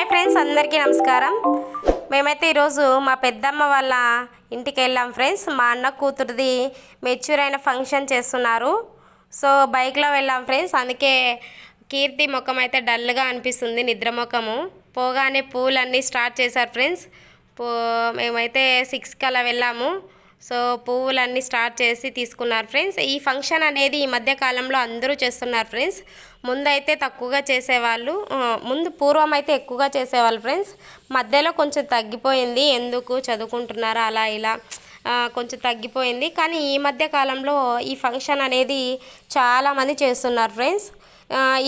Hi friends అందరికీ నమస్కారం. మేమైతే ఈరోజు మా పెద్దమ్మ వాళ్ళ ఇంటికి వెళ్ళాం ఫ్రెండ్స్. మా అన్న కూతురిది మెచ్యూర్ అయిన ఫంక్షన్ చేస్తున్నారు. సో బైక్లో వెళ్ళాం ఫ్రెండ్స్. అందుకే కీర్తి ముఖం అయితే డల్గా అనిపిస్తుంది నిద్ర ముఖము. పోగానే పూలన్నీ స్టార్ట్ చేశారు ఫ్రెండ్స్. పో మేమైతే సిక్స్కి అలా వెళ్ళాము. సో పువ్వులన్నీ స్టార్ట్ చేసి తీసుకున్నారు ఫ్రెండ్స్. ఈ ఫంక్షన్ అనేది ఈ మధ్య కాలంలో అందరూ చేస్తున్నారు ఫ్రెండ్స్. ముందైతే తక్కువగా చేసేవాళ్ళు ముందు పూర్వం అయితే ఎక్కువగా చేసేవాళ్ళు ఫ్రెండ్స్. మధ్యలో కొంచెం తగ్గిపోయింది ఎందుకు చదువుకుంటున్నారా అలా ఇలా కొంచెం తగ్గిపోయింది. కానీ ఈ మధ్య కాలంలో ఈ ఫంక్షన్ అనేది చాలామంది చేస్తున్నారు ఫ్రెండ్స్.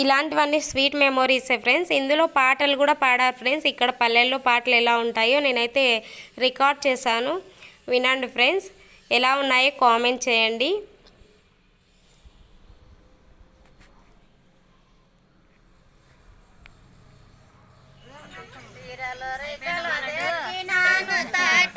ఇలాంటివన్నీ స్వీట్ మెమొరీసే ఫ్రెండ్స్. ఇందులో పాటలు కూడా పాడారు ఫ్రెండ్స్. ఇక్కడ పల్లెల్లో పాటలు ఎలా ఉంటాయో నేనైతే రికార్డ్ చేశాను. వినండి ఫ్రెండ్స్ ఎలా ఉన్నాయో కామెంట్ చేయండి. తెచ్చినాను తాట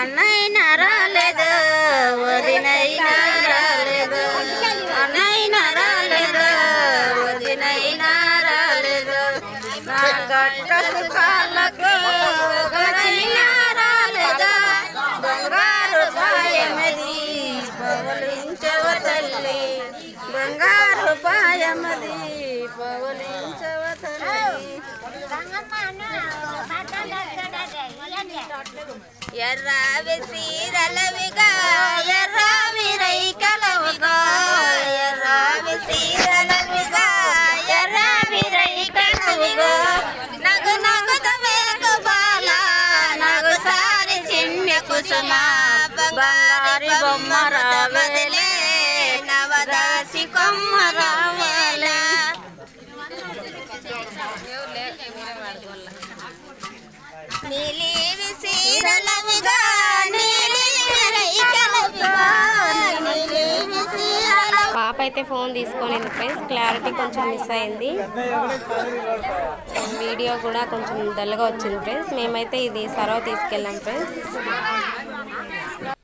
అన్నయ్య రాలేదు వదినైనా రాలేదు. అన్నయ్య రాలేదు వదినైనా రాలేదు. నా సుఖాలకు రాలేదు? బంగారు పాయమది పవలించవ తల్లి. బంగారు పాయమది పవలించవ ఎర్రావి సీరలవిగా ఎర్రావి రైకలవుగా ఎర్రావి సీరలవిగా ఎర్రావి రైకలవుగా నగు నగుద వేగు బాల నగు సారి చిన్న కుసుమ బంగారి బొమ్మ రావలే. సీరలవిగా పాప అయితే ఫోన్ తీసుకోలేదు ఫ్రెండ్స్. క్లారిటీ కొంచెం మిస్ అయింది. వీడియో కూడా కొంచెం డల్గా వచ్చింది ఫ్రెండ్స్. మేమైతే ఇది సరవ తీసుకెళ్ళాం ఫ్రెండ్స్.